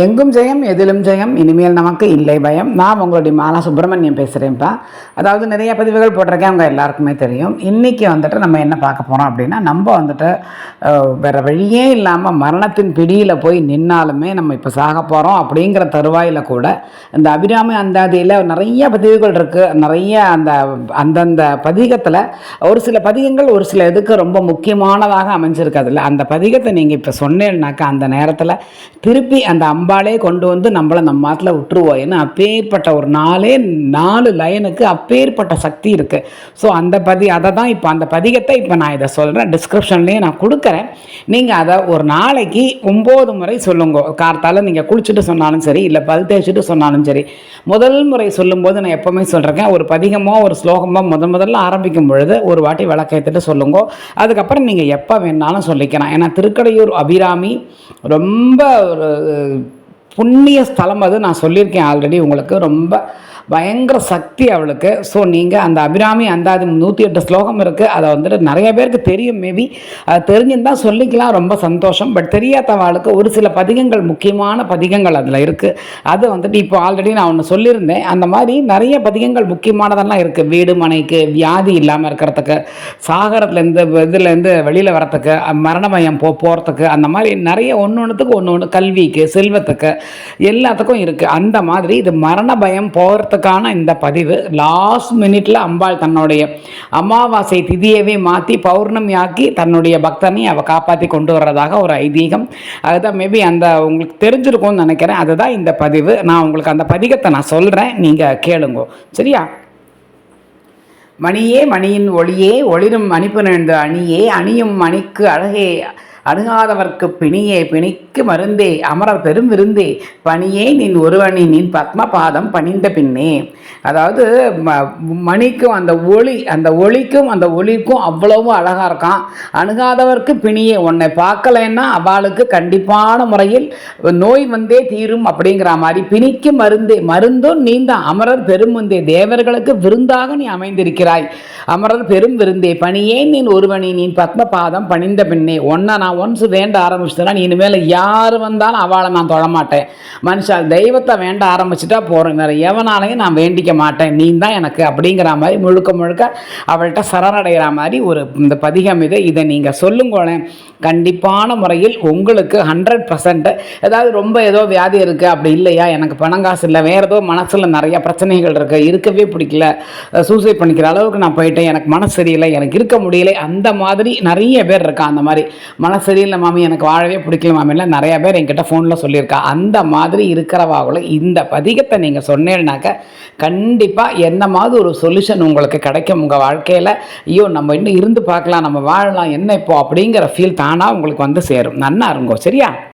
எங்கும் ஜெயம் எதிலும் ஜெயம் இனிமேல் நமக்கு இல்லை பயம். நான் உங்களுடைய மாலா சுப்பிரமணியம் பேசுகிறேன்ப்பா அதாவது நிறைய பதிவுகள் போட்டிருக்கேன் அவங்க எல்லாருக்குமே தெரியும். இன்றைக்கி வந்துட்டு நம்ம என்ன பார்க்க போகிறோம் அப்படின்னா நம்ம வந்துட்டு வேறு வழியே இல்லாமல் மரணத்தின் பிடியில் போய் நின்னாலுமே நம்ம இப்போ சாக போகிறோம் அப்படிங்கிற தருவாயில் கூட இந்த அபிராமி அந்தாதியில் நிறைய பதிவுகள் இருக்குது நிறைய அந்த அந்தந்த பதிகத்தில் ஒரு சில பதிகங்கள் ஒரு சில இதுக்கு ரொம்ப முக்கியமானதாக அமைஞ்சிருக்கு அதில் அந்த பதிகத்தை நீங்கள் இப்போ சொன்னேன்னாக்கா அந்த நேரத்தில் திருப்பி அந்த அம்பாலே கொண்டு வந்து நம்மளை நம்ம மாட்டில் விட்டுருவோம். ஏன்னா அப்பேற்பட்ட ஒரு நாலே நாலு லைனுக்கு அப்பேற்பட்ட சக்தி இருக்குது ஸோ அந்த பதி அதை தான் இப்போ அந்த பதிகத்தை இப்போ நான் இதை சொல்கிறேன் டிஸ்கிரிப்ஷன்லேயே நான் கொடுக்குறேன். நீங்கள் அதை ஒரு நாளைக்கு ஒம்பது முறை சொல்லுங்க. கார்த்தால் நீங்கள் குளிச்சுட்டு சொன்னாலும் சரி இல்லை பல் தேய்ச்சிட்டு சொன்னாலும் சரி முதல் முறை சொல்லும்போது நான் எப்போவுமே சொல்கிறேன் ஒரு பதிகமோ ஒரு ஸ்லோகமோ முத முதல்ல ஆரம்பிக்கும் பொழுது ஒரு வாட்டி விளக்கேற்றுட்டு சொல்லுங்க. அதுக்கப்புறம் நீங்கள் எப்போ வேணாலும் சொல்லிக்கலாம். ஏன்னா திருக்கடையூர் அபிராமி ரொம்ப ஒரு புண்ணிய ஸ்தலம் அது நான் சொல்லியிருக்கேன் ஆல்ரெடி. உங்களுக்கு ரொம்ப பயங்கர சக்தி அவளுக்கு. ஸோ நீங்கள் அந்த அபிராமி அந்தாதி நூற்றி எட்டு ஸ்லோகம் இருக்குது அதை வந்துட்டு நிறைய பேருக்கு தெரியும் மேபி அது தெரிஞ்சுருந்தால் சொல்லிக்கலாம் ரொம்ப சந்தோஷம். பட் தெரியாதவாளுக்கு ஒரு சில பதிகங்கள் முக்கியமான பதிகங்கள் அதில் இருக்குது அது வந்துட்டு இப்போ ஆல்ரெடி நான் ஒன்று சொல்லியிருந்தேன். அந்த மாதிரி நிறைய பதிகங்கள் முக்கியமானதெல்லாம் இருக்குது வீடு மனைக்கு வியாதி இல்லாமல் இருக்கிறதுக்கு சாகரத்துலேருந்து இதுலேருந்து வெளியில் வரத்துக்கு மரணமயம் போ போகிறதுக்கு அந்த மாதிரி நிறைய ஒன்று ஒன்றுத்துக்கு ஒன்று ஒன்று கல்விக்கு செல்வத்துக்கு எல்லாத்துக்கும் இருக்குது அந்த மாதிரி இது மரண பயம் போகிறதுக்கான இந்த பதிவு லாஸ்ட் மினிட்ல அம்பாள் தன்னுடைய அமாவாசை திதியவே மாற்றி பௌர்ணமி ஆக்கி தன்னுடைய பக்தனை அவள் காப்பாற்றி கொண்டு வர்றதாக ஒரு ஐதீகம். அதுதான் மேபி அந்த உங்களுக்கு தெரிஞ்சிருக்கும்னு நினைக்கிறேன். அதுதான் இந்த பதிவு. நான் உங்களுக்கு அந்த பதிகத்தை நான் சொல்கிறேன் நீங்கள் கேளுங்க. சரியா? மணியே மணியின் ஒளியே ஒளிரும் மணிப்பு நிழ்ந்த அணியே அணியும் மணிக்கு அழகே அணுகாதவர்க்கு பிணியே பிணிக்கு மருந்தே அமரர் பெரும் விருந்தே. பணியே நின் ஒருவனி நின் பத்மபாதம் பணிந்த பின்னே. அதாவது ம- மணிக்கும் அந்த ஒளி அந்த ஒளிக்கும் அந்த ஒளிக்கும் அவ்வளவும் அழகாக இருக்கான். அணுகாதவர்க்கு பிணியே உன்னை பார்க்கலைன்னா அவளுக்கு கண்டிப்பான முறையில் நோய் வந்தே தீரும் அப்படிங்கிற மாதிரி. பிணிக்கு மருந்தே மருந்தும் நீந்தான் அமரர் பெருமுந்தே தேவர்களுக்கு விருந்தாக நீ அமைந்திருக்கிறாய். அமரர் பெரும் விருந்தே பணியே நீ ஒருவனி நீ பத்மபாதம் பணிந்த பின்னே. ஒன்றை நான் ஒன்ஸ் வேண்ட ஆரம்பிச்சிட்டேன்னா நீ இனிமேல் யார் வந்தாலும் அவளை நான் தொழமாட்டேன் மனுஷா தெய்வத்தை வேண்ட ஆரம்பிச்சிட்டா போகிறேன் வேறு எவனாலையும் நான் வேண்டிக்க மாட்டேன். நீ தான் எனக்கு அப்படிங்கிற மாதிரி முழுக்க முழுக்க அவள்கிட்ட சரணடைகிற மாதிரி ஒரு இந்த பதிகம் இது. இதை நீங்கள் சொல்லுங்களேன். கண்டிப்பான முறையில் உங்களுக்கு ஹண்ட்ரட் பர்சன்ட் ஏதாவது ரொம்ப ஏதோ வியாதி இருக்குது அப்படி இல்லையா? எனக்கு பணம் காசு இல்லை. வேறு ஏதோ மனசில் நிறைய பிரச்சனைகள் இருக்குது இருக்கவே பிடிக்கல. சூசைட் பண்ணிக்கிற அளவுக்கு நான் போயிட்டேன். எனக்கு மனசு சரியில்லை. எனக்கு இருக்க முடியல. அந்த மாதிரி நிறைய பேர் இருக்கா அந்த மாதிரி மனசு சரியில்லை மாமி எனக்கு வாழவே பிடிக்கல மாமிலாம் நிறையா பேர் என்கிட்ட ஃபோனில் சொல்லியிருக்கா. அந்த மாதிரி இருக்கிறவாங்களும் இந்த பதிகத்தை நீங்கள் சொன்னேன்னாக்க கண்டிப்பாக என்ன மாதிரி ஒரு சொல்யூஷன் உங்களுக்கு கிடைக்கும் உங்கள் வாழ்க்கையில்? ஐயோ நம்ம இன்னும் இருந்து பார்க்கலாம் நம்ம வாழலாம் என்ன இப்போ அப்படிங்கிற ஃபீல் தானாக உங்களுக்கு வந்து சேரும். நன்னா இருங்கோ சரியா?